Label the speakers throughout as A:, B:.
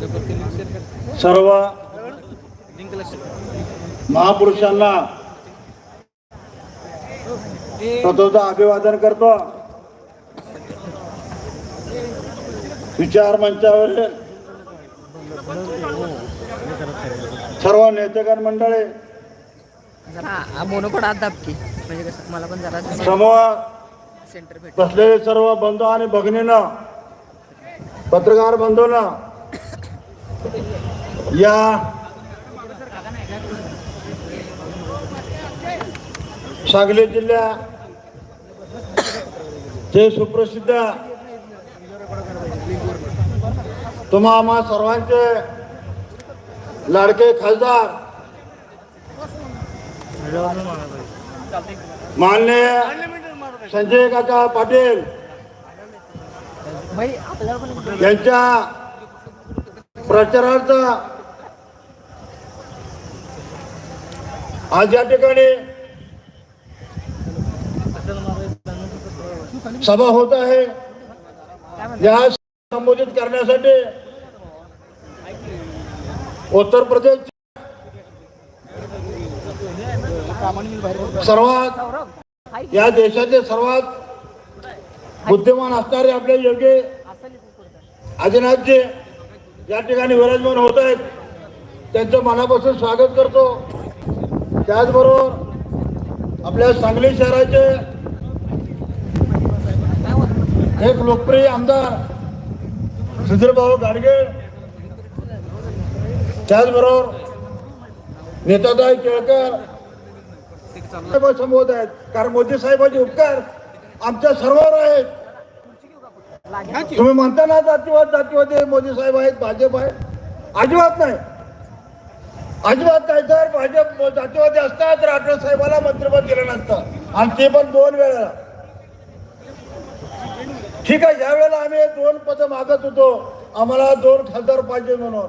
A: सर्व महापुरुषांना प्रथमतः अभिवादन करतो. विचार मंचावर सर्व नेतेगण मंडळी.
B: म्हणजे कसं मला पण जरा
A: समूह
B: सेंटर भेट
A: बसलेले सर्व बंधू आणि भगिनीनं पत्रकार बंधूंना या. सांगली जिल्ह्या. ते सुप्रसिद्ध. तुम्हा आम्हा सर्वांचे लाडके खासदार. माननीय संजय काका पाटील. यांच्या प्रचारार्थ आज या ठिकाणी सभा होत आहे. या संबोधित करण्यासाठी उत्तर प्रदेश सर्वात या देशाचे सर्वात बुद्धिमान असणारे आपले योगी आदिनाथजी या ठिकाणी विराजमान होत आहेत. त्यांचं मनापासून स्वागत करतो. त्याचबरोबर आपल्या सांगली शहराचे एक लोकप्रिय आमदार सुधीरभाऊ गाडगे त्याचबरोबर नेतादाई केळकर साहेब संबोध आहेत. कारण मोदी साहेबांचे उपकार आमच्या सर्वांवर आहेत. तुम्ही म्हणता ना जातीवाद जातीवाद हे मोदी साहेब आहेत भाजप आहे. अजिबात नाही. अजिबात नाही. तर भाजप जातीवादी असतात तर आठवड साहेबाला मंत्रिपद दिलं नसतं आणि ते पण दोन वेळा ठीक आहे ज्या वेळेला आम्ही दोन पद मागत होतो. आम्हाला दोन खासदार पाहिजे म्हणून.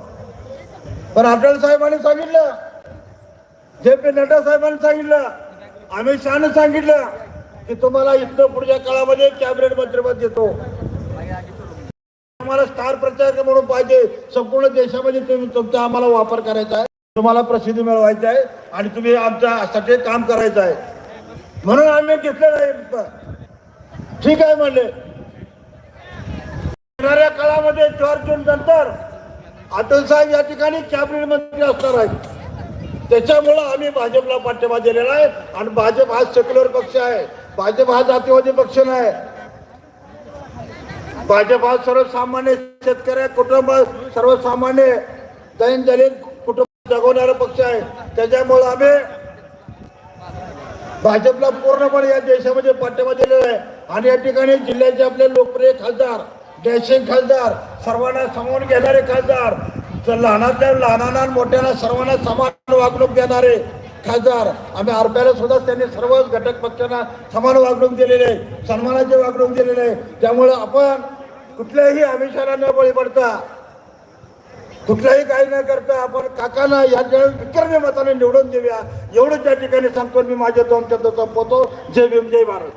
A: पण आठवड साहेबांनी सांगितलं. जे पी नड्डा साहेबांनी सांगितलं. अमित शहाने सांगितलं की तुम्हाला इथनं पुढच्या काळामध्ये कॅबिनेट मंत्रिपद देतो. तुम्हाला स्टार प्रचारक म्हणून पाहिजे. संपूर्ण देशामध्ये तुम्ही तुमचा आम्हाला वापर करायचा आहे. तुम्हाला प्रसिद्धी मिळवायची आहे आणि तुम्ही आमच्यासाठी काम करायचं आहे. म्हणून आम्ही घेतलं नाही ठीक आहे म्हणले. येणाऱ्या काळामध्ये चार जून नंतर अटल साहेब या ठिकाणी कॅबिनेट मंत्री असणार आहेत. त्याच्यामुळं आम्ही भाजपला पाठिंबा दिलेला आहे आणि भाजप हा सेक्युलर पक्ष आहे. भाजप हा जातीवादी पक्ष नाही. भाजप हा सर्वसामान्य शेतकरी कुटुंब सर्वसामान्य दैन दलित कुटुंब जगवणारा पक्ष आहे. त्याच्यामुळे आम्ही भाजपला पूर्णपणे या देशामध्ये पाठिंबा दिलेला आहे. आणि या ठिकाणी जिल्ह्याचे आपले लोकप्रिय खासदार जयसिंग खासदार सर्वांना सामावून घेणारे खासदार तर लहानातल्या लहानांना मोठ्यांना सर्वांना समान वागणूक देणारे खासदार आम्ही आरपीआयला सुद्धा त्यांनी सर्वच घटक पक्षांना समान वागणूक दिलेली आहे. सन्मानाची वागणूक दिलेली आहे. त्यामुळे आपण कुठल्याही आमिषाला न बळी पडता कुठलाही काही न करता आपण काकांना या विक्रमी मताने निवडून देऊया. एवढंच या ठिकाणी सांगतो मी माझे दोन शब्द संपवतो. जय भीम जय भारत.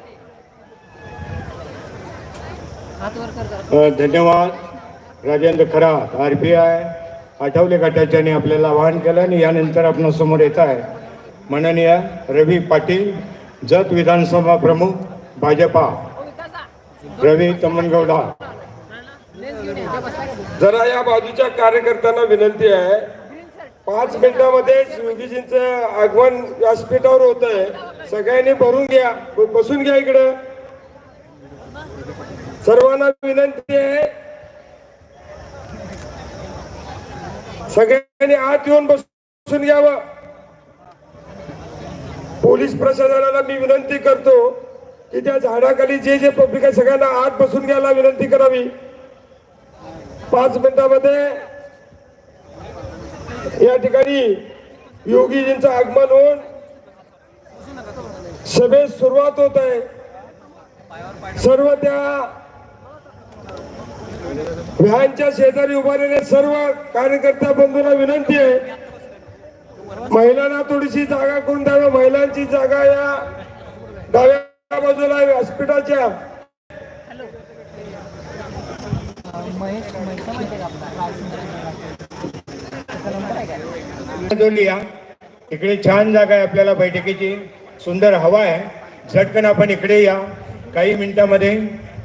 C: धन्यवाद. Rajendra Kharat R P I Athawale गटाच्याने आपल्याला आवाहन केलं आणि यानंतर आपण समोर येत आहे. माननीय रवी पाटील जत विधानसभा प्रमुख भाजपा. रवी तमनगौडा.
D: जरा या बाजूच्या कार्यकर्त्यांना विनंती आहे. पाच मिनिटामध्ये योगीजींचं आगमन व्यासपीठावर होत आहे सगळ्यांनी भरून घ्या. बसून घ्या इकडं. सर्वांना विनंती आहे. सगळ्यांनी आत येऊन बसून घ्यावं. पोलीस प्रशासनाला मी विनंती करतो की त्या झाडाखाली जे जे पब्लिक आहे सगळ्यांना आत बसून घ्यायला विनंती करावी. पाच मिनिटामध्ये या ठिकाणी योगीजींचं आगमन होऊन सभेस सुरुवात होत आहे. सर्व त्या व्हॅनच्या शेजारी उभारलेले सर्व कार्यकर्त्या बंधूंना विनंती आहे. महिलांना थोडीशी जागा करून द्यावी. महिलांची जागा या डाव्या बाजूला व्यासपीठाच्या.
C: आहे जोडली इकडे छान जागा आहे आपल्याला बैठकीची. सुंदर हवा आहे. झटकन आपण इकडे या. काही मिनिटांमध्ये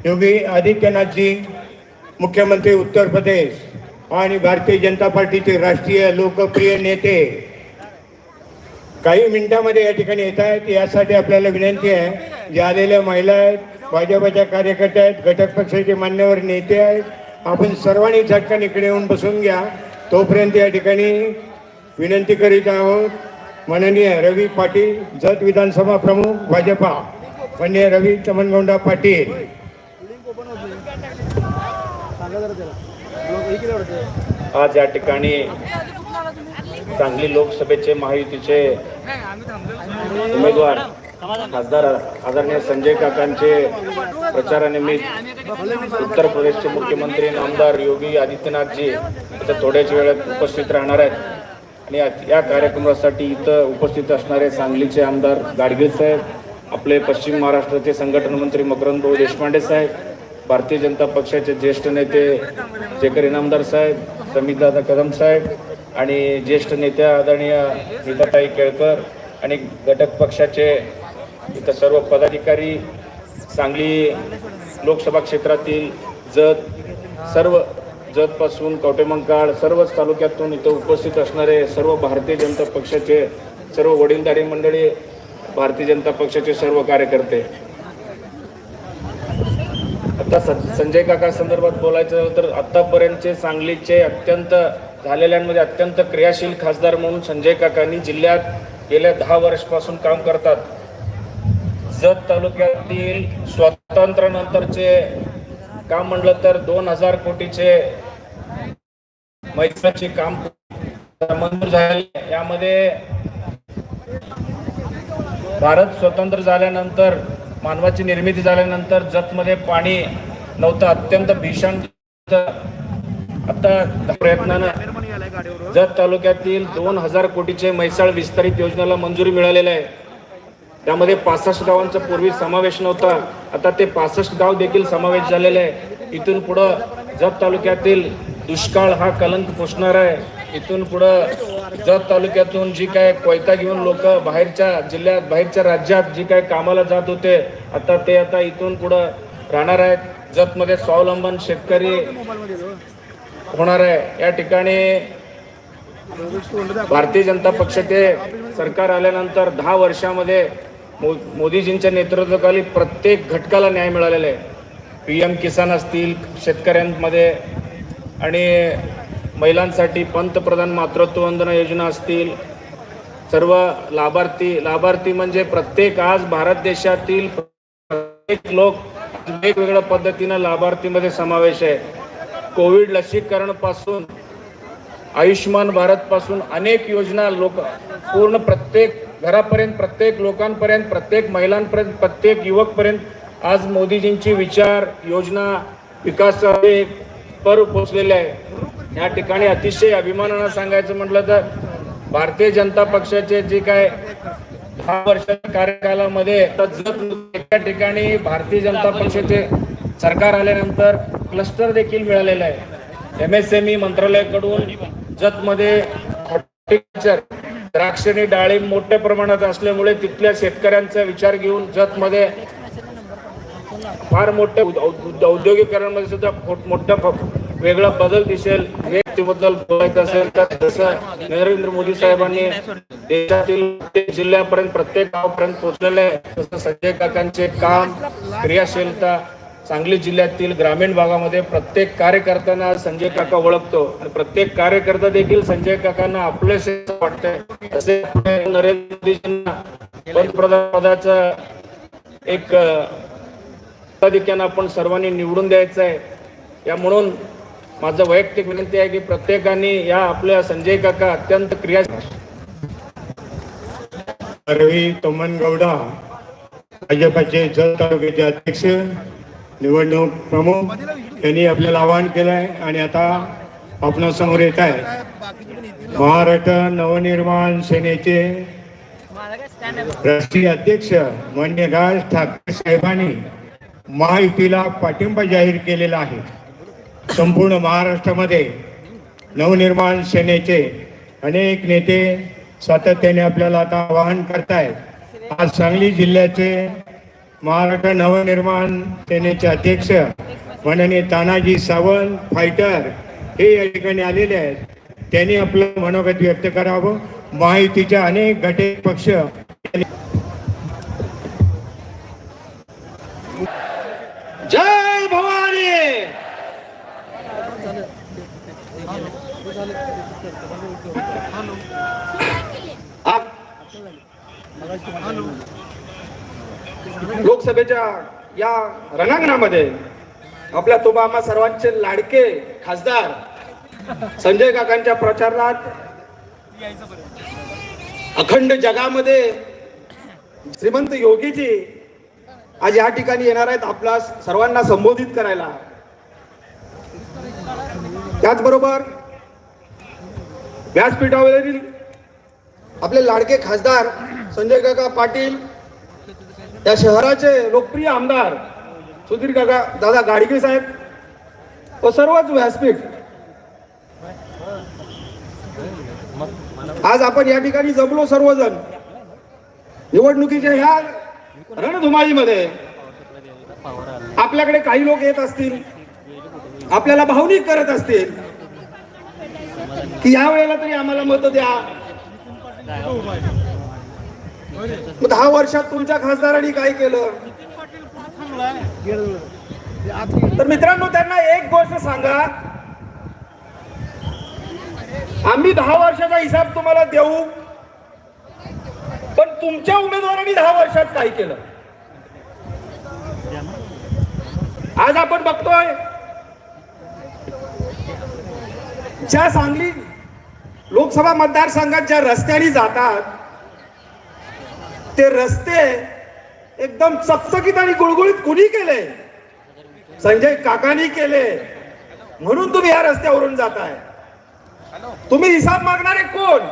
C: योगी आदित्यनाथजी मुख्यमंत्री उत्तर प्रदेश आणि भारतीय जनता पार्टीचे राष्ट्रीय लोकप्रिय नेते. काही मिनिटांमध्ये या ठिकाणी येत आहेत. यासाठी आपल्याला विनंती आहे जे आलेल्या महिला आहेत भाजपाच्या कार्यकर्त्या आहेत घटक पक्षाचे मान्यवर नेते आहेत आपण सर्वांनी झटकन इकडे येऊन बसून घ्या. तोपर्यंत या ठिकाणी विनंती करीत आहोत माननीय रवी पाटील जत विधानसभा प्रमुख भाजपा. माननीय रवी चमनगौंडा पाटील.
E: आज या ठिकाणी सांगली लोकसभेचे महायुतीचे उमेदवार खासदार आदरणीय संजय काकांचे प्रचारानिमित्त उत्तर प्रदेशचे मुख्यमंत्री आमदार योगी आदित्यनाथजी इथं थोड्याच वेळात उपस्थित राहणार आहेत. आणि या- या कार्यक्रमासाठी इथं उपस्थित असणारे सांगलीचे आमदार गाडगीळ साहेब आपले पश्चिम महाराष्ट्राचे संघटन मंत्री मकरंदभाऊ देशपांडे साहेब भारतीय जनता पक्षाचे ज्येष्ठ नेते जेकर इनामदार साहेब समितदादा कदम साहेब आणि ज्येष्ठ नेत्या आदरणीय नीताताई केळकर आणि घटक पक्षाचे इथं सर्व पदाधिकारी सांगली लोकसभा क्षेत्रातील जत सर्व जतपासून कवटेमंकाळ सर्वच तालुक्यातून इथं उपस्थित असणारे सर्व भारतीय जनता पक्षाचे सर्व वडीलधारी मंडळी भारतीय जनता पक्षाचे सर्व कार्यकर्ते. आता संजय काका संदर्भात बोलायचं झालं तर आत्तापर्यंतचे सांगलीचे अत्यंत झालेल्यांमध्ये अत्यंत क्रियाशील खासदार म्हणून संजय काकांनी जिल्ह्यात गेल्या दहा वर्षपासून काम करतात. जत तालुक्यातील स्वातंत्र्यानंतरचे काम म्हणलं तर दोन हजार कोटीचे मैत्रीचे काम मंजूर झाले यामध्ये भारत स्वतंत्र झाल्यानंतर मानवाची निर्मिती झाल्यानंतर जतमध्ये पाणी नव्हतं अत्यंत भीषण आता प्रयत्नानं जत तालुक्यातील दोन हजार कोटीचे म्हैसाळ विस्तारित योजनेला मंजुरी मिळालेली आहे. त्यामध्ये पासष्ट गावांचा पूर्वी समावेश नव्हता. आता ते पासष्ट गाव देखील समावेश झालेले आहे. इथून पुढं जत तालुक्यातील दुष्काळ हा कलंक पुसणार आहे. इथून पुढं जत तालुक्यातून जी काय कोयता घेऊन लोक बाहेरच्या जिल्ह्यात बाहेरच्या राज्यात जी काय कामाला जात होते आता ते आता इथून पुढं राहणार आहेत. जतमध्ये स्वावलंबन शेतकरी होणार आहे. या ठिकाणी भारतीय जनता पक्षाचे सरकार आल्यानंतर दहा वर्षामध्ये मो मोदीजींच्या नेतृत्वाखाली प्रत्येक घटकाला न्याय मिळालेला आहे. पी एम किसान असतील शेतकऱ्यांमध्ये आणि महिलांसाठी पंतप्रधान मातृत्व वंदना योजना असतील सर्व लाभार्थी लाभार्थी म्हणजे प्रत्येक आज भारत देशातील प्रत्येक लोक वेगवेगळ्या पद्धतीनं लाभार्थीमध्ये समावेश आहे. कोविड लसीकरणपासून आयुष्यमान भारतपासून अनेक योजना लोक पूर्ण प्रत्येक घरापर्यंत प्रत्येक लोकांपर्यंत प्रत्येक महिलांपर्यंत प्रत्येक युवकपर्यंत आज मोदीजींची विचार योजना विकास पर पोचलेले आहे. या ठिकाणी अतिशय अभिमानानं सांगायचं म्हटलं तर भारतीय जनता पक्षाचे जे काय दहा वर्षाच्या कार्यकालामध्ये जत एका ठिकाणी भारतीय जनता पक्षाचे सरकार आल्यानंतर क्लस्टर देखील मिळालेलं आहे. एम एस एम ई मंत्रालयाकडून जतमध्ये हॉर्टिकल्चर द्राक्षणी डाळिंब मोठ्या प्रमाणात असल्यामुळे तिथल्या शेतकऱ्यांचा विचार घेऊन जतमध्ये फार मोठ्या औद्योगिकरणमध्ये औद्योगिकरणामध्ये सुद्धा मोठा वेगळा बदल दिसेल. व्यक्तीबद्दल बोलायचं असेल तर जसं नरेंद्र मोदी साहेबांनी देशातील प्रत्येक जिल्ह्यापर्यंत प्रत्येक गावापर्यंत पोहोचलेलं आहे तसं संजय काकांचे काम क्रियाशीलता सांगली जिल्ह्यातील ग्रामीण भागामध्ये प्रत्येक कार्यकर्त्यांना संजय काका ओळखतो. आणि प्रत्येक कार्यकर्ता देखील संजय काकांना आपलेसे वाटतंय. असे आपले नरेंद्र मोदीजींना पंतप्रधान पदाचं एक अ, आपण सर्वांनी निवडून द्यायचं आहे या म्हणून माझं वैयक्तिक विनंती आहे की प्रत्येकाने या आपल्या संजय काका अत्यंत क्रिया
C: रवी तोमनगौडा भाजपाचे जल तालुक्याचे अध्यक्ष निवडणूक प्रमुख यांनी आपल्याला आवाहन केलं आहे आणि आता आपणासमोर येत आहे. महाराष्ट्र नवनिर्माण सेनेचे राष्ट्रीय अध्यक्ष मान्य राज ठाकरे साहेबांनी महायुतीला पाठिंबा जाहीर केलेला आहे. संपूर्ण महाराष्ट्रामध्ये नवनिर्माण सेनेचे अनेक नेते सातत्याने आपल्याला आता आवाहन करतायत. आज सांगली जिल्ह्याचे महाराष्ट्र नवनिर्माण सेनेचे अध्यक्ष माननीय तानाजी सावंत फायटर हे या ठिकाणी आलेले आहेत. त्यांनी आपलं मनोगत व्यक्त करावं. माहितीच्या अनेक घटक पक्ष
F: लोकसभेच्या या रणांगणामध्ये आपल्या तुबामा सर्वांचे लाडके खासदार संजय काकांच्या प्रचारात अखंड जगामध्ये श्रीमंत योगीजी आज या ठिकाणी येणार आहेत आपला सर्वांना संबोधित करायला. त्याचबरोबर व्यासपीठावरील आपले लाडके खासदार संजय काका पाटील त्या शहराचे लोकप्रिय आमदार सुधीर काका दादा गाडगे साहेब व सर्वच व्यासपीठ. आज आपण या ठिकाणी जमलो सर्वजण. निवडणुकीच्या ह्या रणधुमाळीमध्ये आपल्याकडे काही लोक येत असतील आपल्याला भावनिक करत असतील की या वेळेला तरी आम्हाला मत द्या. दहा वर्षात तुमच्या खासदारांनी काय केलं? तर मित्रांनो त्यांना एक गोष्ट सांगा. आम्ही दहा वर्षाचा हिसाब तुम्हाला देऊ पण तुमच्या उमेदवारांनी दहा वर्षात काय केलं? आज आपण बघतोय ज्या सांगली लोकसभा मतदारसंघात ज्या रस्त्याने जातात ते रस्ते एकदम चकचकीत आणि गुळगुळीत कुणी केले? संजय काकांनी केले. म्हणून तुम्ही या रस्त्यावरून जाताय. तुम्ही हिसाब मागणारे कोण?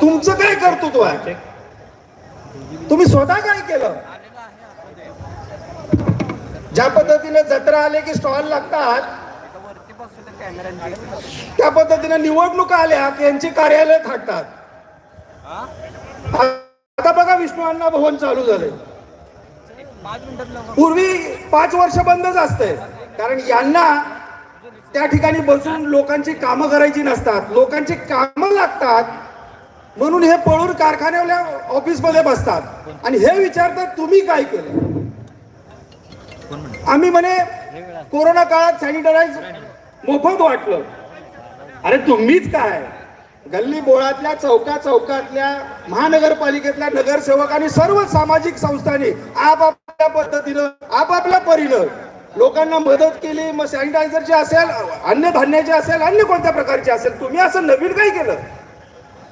F: तुमचं काय कर्तृत्व आहे? तुम्ही स्वतः काय केलं? ज्या पद्धतीने जत्रा आले की स्टॉल लागतात त्या पद्धतीने निवडणुका आल्या की यांची कार्यालय थाटतात. आता बघा विष्णू अण्णा भवन चालू झाले पूर्वी पाच वर्ष बंदच असते कारण यांना त्या ठिकाणी बसून लोकांची कामं करायची नसतात. लोकांची कामं लागतात म्हणून हे पळून कारखान्यावल्या ऑफिसमध्ये बसतात. आणि हे विचारतात तुम्ही काय केलं? आम्ही म्हणे कोरोना काळात सॅनिटायझ मोफत वाटलं. अरे तुम्हीच काय? गल्ली बोळातल्या चौका चौकातल्या महानगरपालिकेतल्या नगरसेवक आणि सर्व सामाजिक संस्थांनी आपापल्या पद्धतीनं आपापल्या परीनं लोकांना मदत केली. मग सॅनिटायझरची असेल अन्य धान्याची असेल अन्य कोणत्या प्रकारची असेल तुम्ही असं नवीन काय केलं?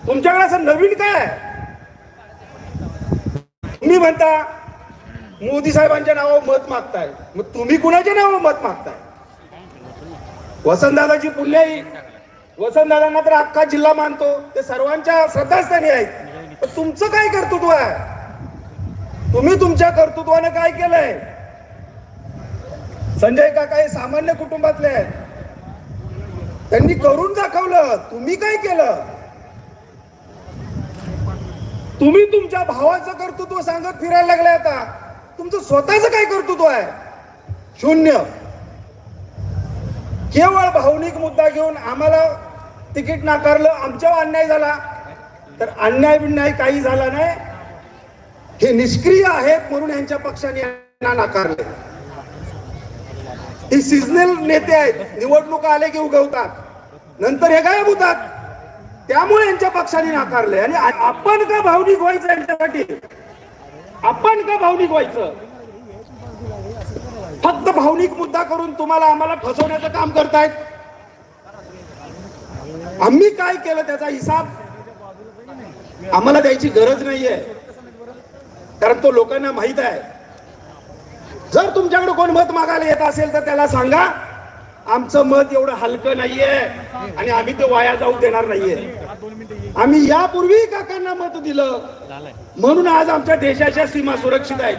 F: तुमच्याकडे असं नवीन काय आहे? तुम्ही म्हणता मोदी साहेबांच्या नावावर मत मागताय. मग तुम्ही कुणाच्या नावावर मत मागताय? वसंतदादाची पुण्याई वसंतदादांना तर अख्खा जिल्हा मानतो. ते सर्वांच्या श्रद्धास्थानी आहेत. तुमचं काय कर्तृत्व आहे? तुम्ही तुमच्या कर्तृत्वाने काय केलंय? संजय काका हे सामान्य कुटुंबातले आहेत. त्यांनी करून दाखवलं. तुम्ही काय केलं? तुम्ही तुमच्या भावाचं कर्तृत्व सांगत फिरायला लागले आता. तुमचं स्वतःच काय कर्तृत्व आहे? शून्य. केवळ भावनिक मुद्दा घेऊन आम्हाला तिकीट नाकारलं आमच्यावर अन्याय झाला. तर अन्याय बिन्याय काही झाला नाही. हे निष्क्रिय आहेत म्हणून यांच्या पक्षाने यांना नाकारले. हे सिजनल नेते आहेत. निवडणुका आले की उगवतात. नंतर हे गायब होतात. त्यामुळे यांच्या पक्षाने नाकारले आणि आपण का भावनिक व्हायचं यांच्यासाठी? आपण का भावनिक व्हायचं? फक्त भावनिक मुद्दा करून तुम्हाला आम्हाला फसवण्याचं काम करतायत. आम्ही काय केलं त्याचा हिसाब आम्हाला द्यायची गरज नाहीये. कारण तो लोकांना माहीत आहे. जर तुमच्याकडे कोण मत मागायला येत असेल तर त्याला सांगा. आमचं मत एवढं हलकं नाहीये आणि आम्ही ते वाया जाऊ देणार नाहीये. आम्ही यापूर्वी काकांना मत दिलं. म्हणून आज आमच्या देशाच्या सीमा सुरक्षित आहेत.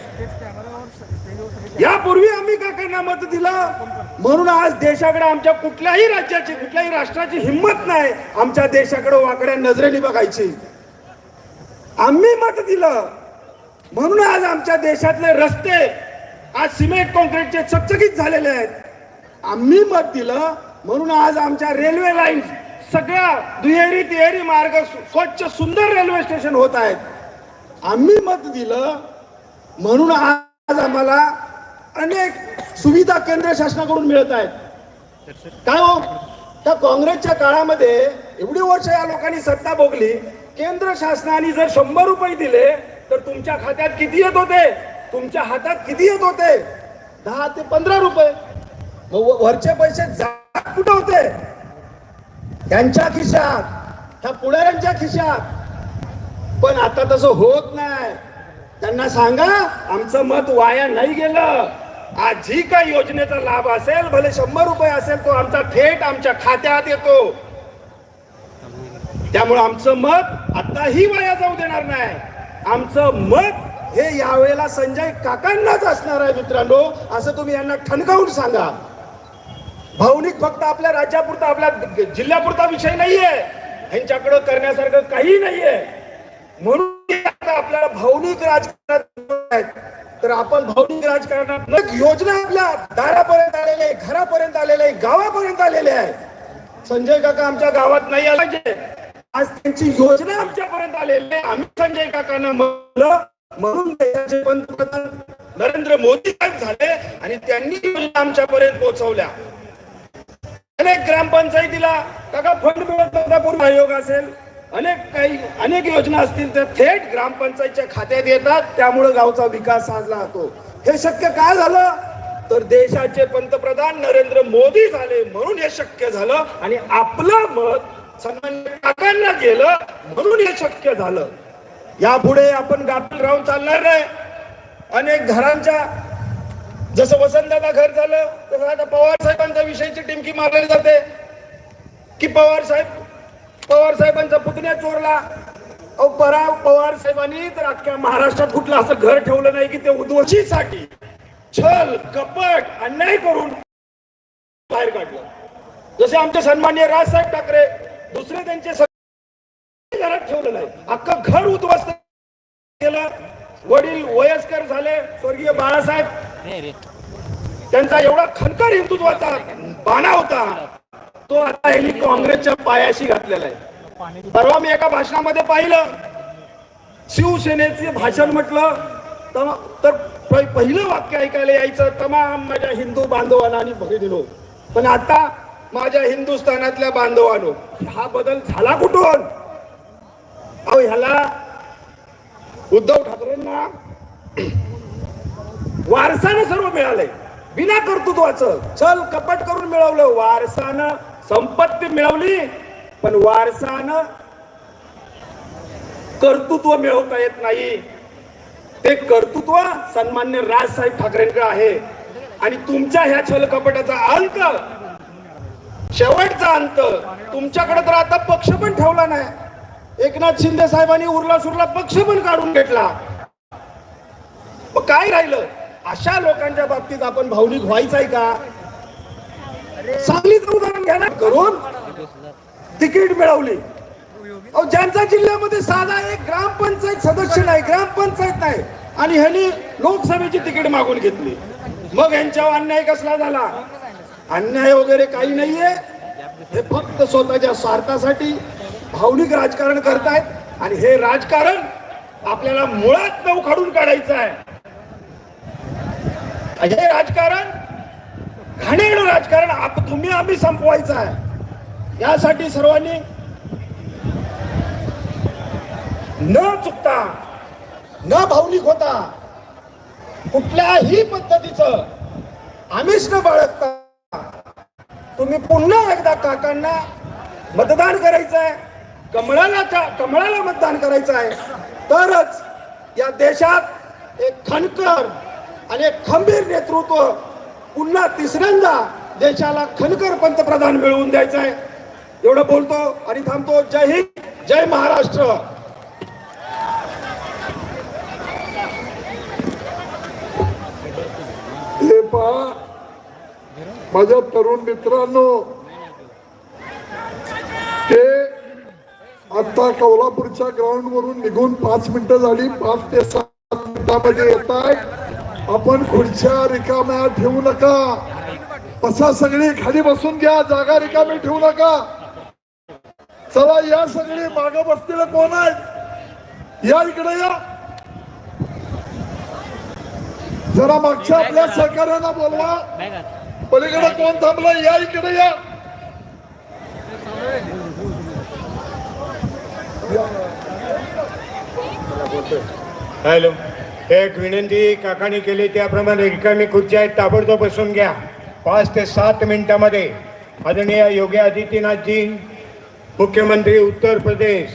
F: यापूर्वी आम्ही काकांना मत दिलं. म्हणून आज देशाकडे आमच्या कुठल्याही राज्याची कुठल्याही राष्ट्राची हिंमत नाही आमच्या देशाकडे वाकड्या नजरेने बघायची. आम्ही मत दिलं. म्हणून आज आमच्या देशातले रस्ते आज सिमेंट कॉन्क्रीटचे चकचकीत झालेले आहेत. आम्ही मत दिलं. म्हणून आज आमच्या रेल्वे लाईन सगळ्या दुहेरी तिहेरी मार्ग स्वच्छ सुंदर रेल्वे स्टेशन होत आहेत. आम्ही मत दिलं. म्हणून आज आम्हाला अनेक सुविधा केंद्र शासनाकडून मिळत आहेत. काय हो? त्या काँग्रेसच्या काळामध्ये एवढी वर्ष या लोकांनी सत्ता भोगली केंद्र शासनाने जर शंभर रुपये दिले तर तुमच्या खात्यात किती येत होते? तुमच्या हातात किती येत होते? दहा ते पंधरा रुपये. मग वरचे पैसे जात कुठं होते? त्यांच्या खिशात त्या पुढाऱ्यांच्या खिशात. पण आता तसं होत नाही. त्यांना सांगा आमचं मत वाया नाही गेलं. आज जी काही योजनेचा लाभ असेल भले शंभर रुपये असेल तो आमचा थेट आमच्या खात्यात येतो. त्यामुळे आमचं मत आताही वाया जाऊ देणार नाही. आमचं मत हे यावेळेला संजय काकांनाच असणार आहे मित्रांनो असं तुम्ही यांना ठणकावून सांगा. भावनिक फक्त आपल्या राज्यापुरता आपल्या जिल्ह्यापुरता विषय नाहीये. ह्यांच्याकडं करण्यासारखं काही नाहीये. म्हणून आपल्याला भावनिक राजकारणात तर आपण भावनिक राजकारणात योजना आपल्या दारापर्यंत आलेल्या आहे घरापर्यंत आलेल्या आहे गावापर्यंत आलेल्या आहे. संजय काका आमच्या गावात नाही आला आज त्यांची योजना आमच्यापर्यंत आलेली आहे. आम्ही संजय काकांना म्हणलं म्हणून देशाचे पंतप्रधान नरेंद्र मोदी साहेब झाले आणि त्यांनी योजना आमच्यापर्यंत पोहोचवल्या. अनेक ग्रामपंचायतीला काका फंड मिळत नव्हता पूर्ण आयोग असेल. अनेक काही अनेक योजना असतील तर थेट ग्रामपंचायतच्या खात्यात येतात त्यामुळे गावचा विकास साधला जातो हे शक्य काय झालं? तर देशाचे पंतप्रधान नरेंद्र मोदी झाले म्हणून हे शक्य झालं आणि आपलं मत सन्मान्य काकांना गेलं म्हणून हे शक्य झालं. यापुढे आपण गाफील राहून चालणार नाही. अनेक घरांच्या जसं वसंतदादा घर झालं तसं आता पवार साहेबांच्या विषयीची टिमकी मारली जाते. की पवार साहेब पवार साहेबांचा पुतण्या चोरला. अहो पराव पवार साहेबांनी तर अख्ख्या महाराष्ट्रात कुठलं असं घर ठेवलं नाही की ते उद्वशीसाठी छल कपट अन्याय करून बाहेर काढलं. जसे आमचे सन्मान्य राजसाहेब ठाकरे दुसरे त्यांचे घरात ठेवलं नाही. अख्खं घर उद्ध्वस्त केलं. वडील वयस्कर झाले स्वर्गीय बाळासाहेब. त्यांचा एवढा खनकर हिंदुत्वाचा बाणा होता. तो आता यांनी काँग्रेसच्या पायाशी घातलेला आहे. परवा मी एका भाषणामध्ये पाहिलं. शिवसेनेचे भाषण म्हटलं तर पहिलं वाक्य ऐकायला यायचं तमाम माझ्या हिंदू बांधवांना आणि भगिनीनो. पण आता माझ्या हिंदुस्थानातल्या बांधवानो हा बदल झाला कुठून? अहो ह्याला उद्धव ठाकरेंना वारसानं सर्व मिळालंय. बिना कर्तृत्वाचं. चल कपट करून मिळवलं. वारसानं संपत्ती मिळवली पण वारसानं कर्तृत्व मिळवता येत नाही. ते कर्तृत्व सन्मान्य राजसाहेब ठाकरेंकडे आहे. आणि तुमच्या ह्या छल कपटाचा अंत शेवटचा अंत तुमच्याकडे तर आता पक्ष पण ठेवला नाही. एकनाथ शिंदे साहेबांनी उरला सुरला पक्ष पण काढून घेतला. मग काय राहिलं? अशा लोकांच्या बाबतीत आपण भावनिक व्हायचंय का? सांगलीचं उदाहरण घ्या ना करून तिकीट मिळवली. अहो ज्यांच्या जिल्ह्यामध्ये साधा एक ग्रामपंचायत सदस्य नाही ग्रामपंचायत नाही. आणि ह्यांनी लोकसभेची तिकीट मागून घेतली. मग यांच्यावर अन्याय कसला झाला? अन्याय वगैरे काही नाहीये. हे फक्त स्वतःच्या स्वार्थासाठी भावनिक राजकारण करतायत. आणि हे राजकारण आपल्याला मुळात नऊ काढून काढायचं आहे. हे राजकारण घाणेरडं राजकारण आप तुम्ही आम्ही संपवायचं आहे. यासाठी सर्वांनी न चुकता न भावनिक होता कुठल्याही पद्धतीचं आमिष न बाळगता तुम्ही पुन्हा एकदा काकांना मतदान करायचं आहे. कमळाला का- कमळाला मतदान करायचं आहे. तरच या देशात एक खणकर आणि एक खंबीर नेतृत्व पुन्हा तिसऱ्यांदा देशाला खनकर पंतप्रधान मिळवून द्यायचं आहे. एवढं बोलतो आणि थांबतो. जय हिंद जय महाराष्ट्र.
G: पहा माझ्या तरुण मित्रांनो ते आता कोल्हापूरच्या ग्राउंड वरून निघून पाच मिनिटं झाली. पाच ते सात मिनिटांमध्ये येत आहेत. आपण खुर्च्या रिकाम्या ठेवू नका. बसा सगळी खाली बसून घ्या जागा रिकामी ठेवू नका. चला या सगळी माग बसलेले कोण आहेत? या इकडे या. जरा मागच्या आपल्या सहकार्यांना बोलवा. पलीकडे कोण थांबलं या इकडे या.
C: हॅलो. एक विनंती काकाने केली त्याप्रमाणे रिकामी खुर्ची आहेत ताबडतोब बसून घ्या. पाच ते सात मिनिटामध्ये आदरणीय योगी आदित्यनाथजी मुख्यमंत्री उत्तर प्रदेश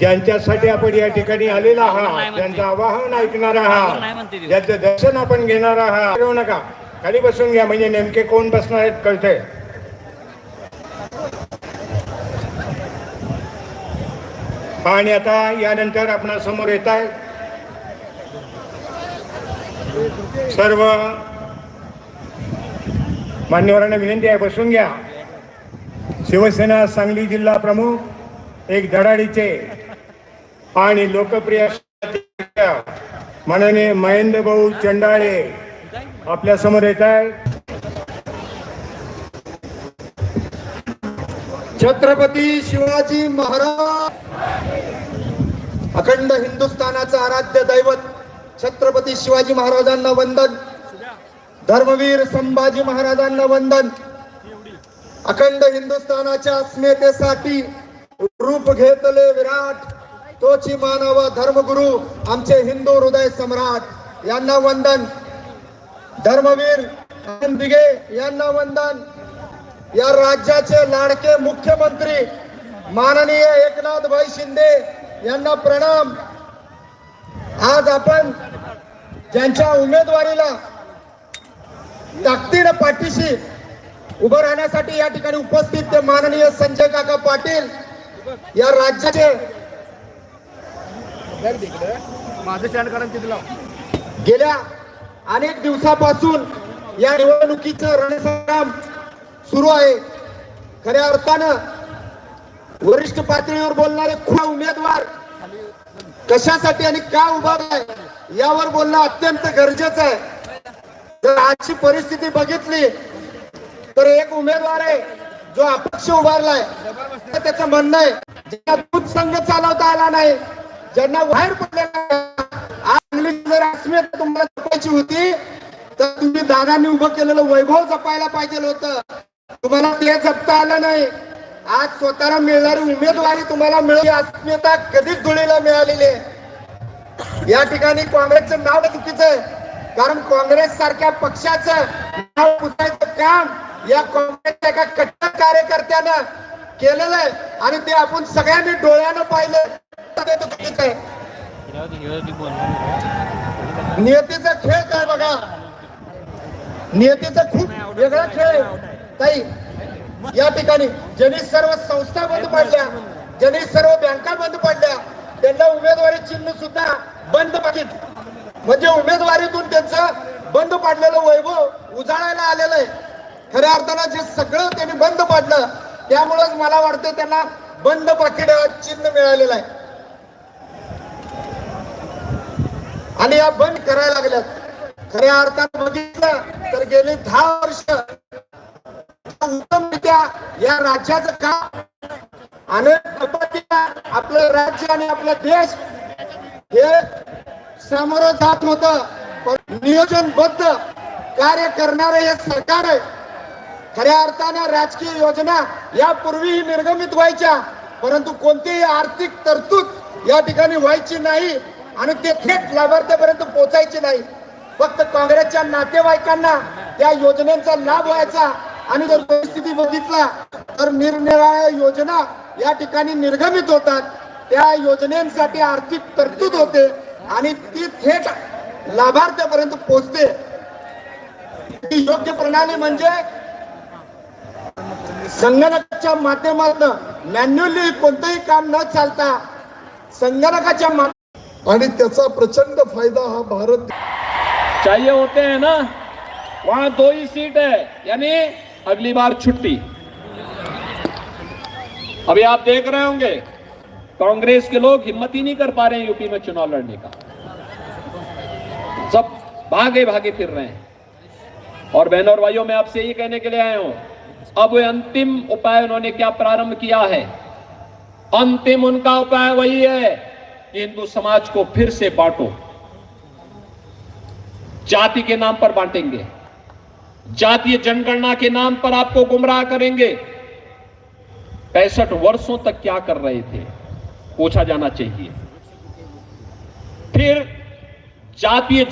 C: ज्यांच्यासाठी आपण या ठिकाणी आलेला आहात त्यांचं आवाहन ऐकणार आहात ज्याचं दर्शन आपण घेणार आहात. करू नका. खाली बसून घ्या म्हणजे नेमके कोण बसणार आहेत कळतंय. आणि आता यानंतर आपणा समोर येत आहे सर्व मान्यवरांना विनंती आहे बसून घ्या. शिवसेना सांगली जिल्हा प्रमुख एक धडाडीचे आणि लोकप्रिय माननीय महेंद्र भाऊ चंडाळे आपल्यासमोर येत आहे
A: छत्रपती शिवाजी महाराज. अखंड हिंदुस्थानाचं आराध्य दैवत छत्रपती शिवाजी महाराजांना वंदन. धर्मवीर संभाजी महाराजांना वंदन. अखंड हिंदुस्थानाच्या अस्मितेसाठी रूप घेतले विराट. तोची मानव धर्मगुरु आमचे हिंदू हृदय सम्राट यांना वंदन. धर्मवीर दिघे यांना वंदन. या राज्याचे लाडके मुख्यमंत्री माननीय एकनाथ भाई शिंदे यांना प्रणाम. आज आपण ज्यांच्या उमेदवारीला ताकदीनं पाठीशी उभं राहण्यासाठी या ठिकाणी उपस्थित ते माननीय संजय काका पाटील या राज्याचे गेल्या अनेक दिवसापासून या निवडणुकीचं रणसंग्राम सुरू आहे. खऱ्या अर्थानं वरिष्ठ पातळीवर बोलणारे खूप उमेदवार कशासाठी आणि का उभा आहे यावर बोलणं अत्यंत गरजेचं आहे. जर आजची परिस्थिती बघितली तर एक उमेदवार आहे जो अपक्ष उभारलाय. त्याचं म्हणणं आहे ज्यांना दूध संघ चालवता आला नाही ज्यांना बाहेर पडलेला जर अस्मिता तुम्हाला जपायची होती तर तुम्ही दादांनी उभं केलेलं वैभव जपायला पाहिजे होतं. तुम्हाला ते जपता आलं नाही. आज स्वतःला मिळणारी उमेदवारी तुम्हाला मिळाली अस्मिता कधीच धुळीला मिळालेली आहे. या ठिकाणी काँग्रेसचं नाव चुकीचं आहे. कारण काँग्रेस सारख्या पक्षाचं नाव पुसायचं काम या काँग्रेसच्या एका कट्टर कार्यकर्त्यानं केलेलं आहे. आणि ते आपण सगळ्यांनी डोळ्यानं पाहिलं. चुकीचं आहे. नियतीचा खेळ काय बघा? नियतीचा खूप वेगळा खेळ आहे. ताई या ठिकाणी ज्यांनी सर्व संस्था बंद पडल्या ज्यांनी सर्व बँका बंद पडल्या त्यांना उमेदवारी चिन्ह सुद्धा बंद पाहिजे म्हणजे उमेदवारीतून त्यांचं बंद पाडलेलं वैभव उजाळायला आलेलं आहे. खऱ्या अर्थानं जे सगळं त्यांनी बंद पाडलं त्यामुळेच मला वाटतं त्यांना बंद पाकिट चिन्ह मिळालेलं आहे. आणि या बंद करायला लागल्यात. खऱ्या अर्थानं बघितलं तर गेली दहा वर्ष म्हणजे या राज्याचं काम अनेक आपलं राज्य आणि आपला देश हे समोर जात होत नियोजनबद्ध कार्य करणारे हे सरकार आहे. खऱ्या अर्थानं राजकीय योजना यापूर्वीही निर्गमित व्हायच्या परंतु कोणतीही आर्थिक तरतूद या ठिकाणी व्हायची नाही आणि ते थेट लाभार्थ्यापर्यंत पोहोचायची नाही. फक्त काँग्रेसच्या नातेवाईकांना त्या योजनेचा लाभ व्हायचा. आणि जर परिस्थिती बघितला तर निरनिराळ्या योजना या ठिकाणी निर्गमित होतात. त्या योजनेसाठी आर्थिक तरतूद होते आणि ती थेट लाभार्थ्यापर्यंत पोहोचते. ही योग्य प्रणाली म्हणजे संगणकाच्या माध्यमातून मॅन्युअली कोणतंही काम न चालता संगणकाच्या माध्यमातून
G: आणि त्याचा प्रचंड फायदा हा भारत
H: चाहिए होते हैं ना? वहां दो ही सीट है। यानी अगली बार छुट्टी। अभी आप देख रहे होंगे, कांग्रेस के लोग हिम्मत ही नहीं कर पा रहे हैं यूपी में चुनाव लड़ने का। सब भागे भागे फिर रहे हैं। और बहनों और भाइयों, मैं आपसे ये कहने के लिए आया हूँ, अब अंतिम उपाय उन्होंने क्या प्रारंभ किया है? अंतिम उनका उपाय वही है कि हिंदू समाज को फिर से बांटो। जाति के नाम पर बांटेंगे। जातीय जनगणना के नाम पर आपको गुमराह करेंगे। पैंसठ वर्षों तक क्या कर रहे थे? पूछा जाना चाहिए। फिर जातीय